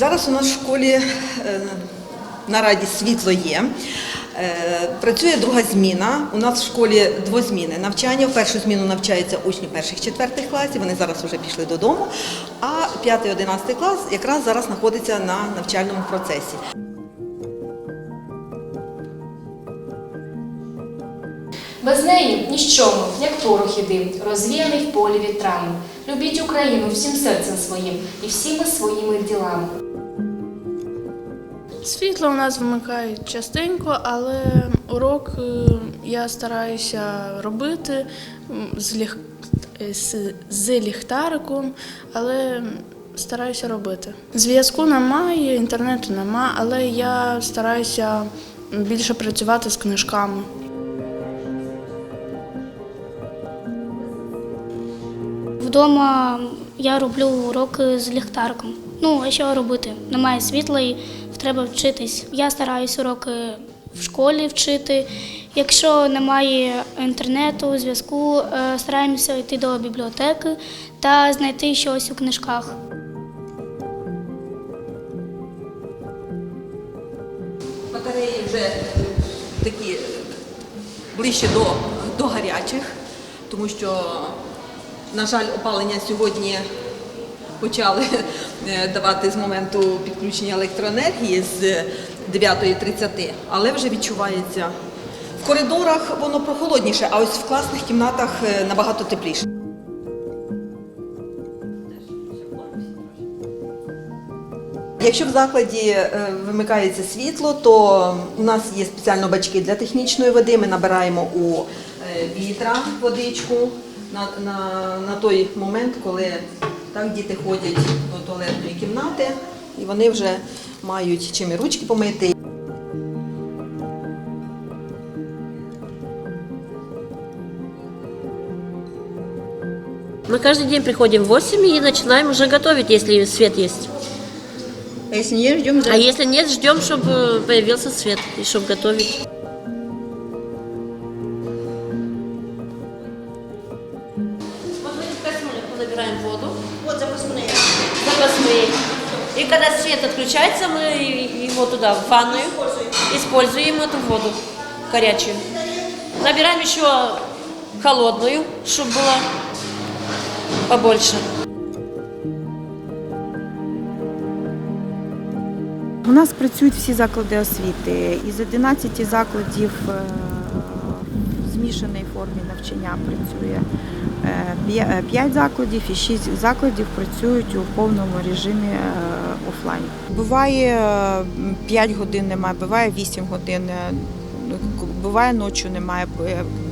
Зараз у нас в школі е, на раді світло є. Е, Працює друга зміна. У нас в школі двозміни навчання. В першу зміну навчаються учні перших четвертих класів. Вони зараз вже пішли додому. А п'ятий, одинадцятий клас якраз зараз знаходиться на навчальному процесі. Без неї ніщо як порох і дим, розвіяний в полі вітрами. Любіть Україну всім серцем своїм і всіми своїми ділами. Світло у нас вимикають частенько, але урок е, я стараюся робити з, ліх... е, з, ліхтариком, але стараюся робити. Зв'язку немає, інтернету немає, але я стараюся більше працювати з книжками. Вдома я роблю уроки з ліхтариком. Ну, а що робити? Немає світла і треба вчитись. Я стараюсь уроки в школі вчити. Якщо немає інтернету, зв'язку, е, стараємося йти до бібліотеки та знайти щось у книжках. Батареї вже такі ближче до, до гарячих, тому що, на жаль, опалення сьогодні почали давати з моменту підключення електроенергії з 9.30, але вже відчувається. В коридорах воно прохолодніше, а ось в класних кімнатах е, набагато тепліше. Якщо в закладі е, вимикається світло, то у нас є спеціально бачки для технічної води. Ми набираємо у е, вітра водичку на, на, на той момент, коли так, діти ходять до туалетної кімнати, і вони вже мають чим і ручки помити. Мы каждый день приходим в 8 и начинаем уже готовить, если свет есть. А якщо не ждемо, А если нет, ждем, чтобы появился свет и чтобы готовить. набираем воду. Вот запасные. Запасные. И когда свет отключается, мы его туда, в ванную, используем эту воду горячую. Набираем еще холодную, чтобы было побольше. У нас працюють всі заклади освіти. Із 11 закладів е, в змішаній формі навчання працює П'ять закладів і шість закладів працюють у повному режимі е, офлайн. Буває 5 годин немає, буває 8 годин, е, буває ночі немає,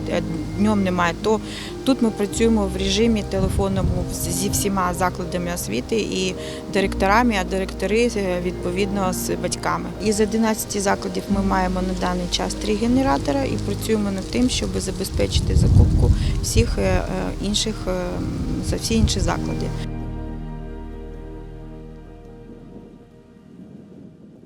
е, днем немає. То тут ми працюємо в режимі телефонному зі всіма закладами освіти і директорами, а директори е, відповідно з батьками. Із 11 закладів ми маємо на даний час три генератора і працюємо над тим, щоб забезпечити закупку всіх е, інших е, за всі інші заклади.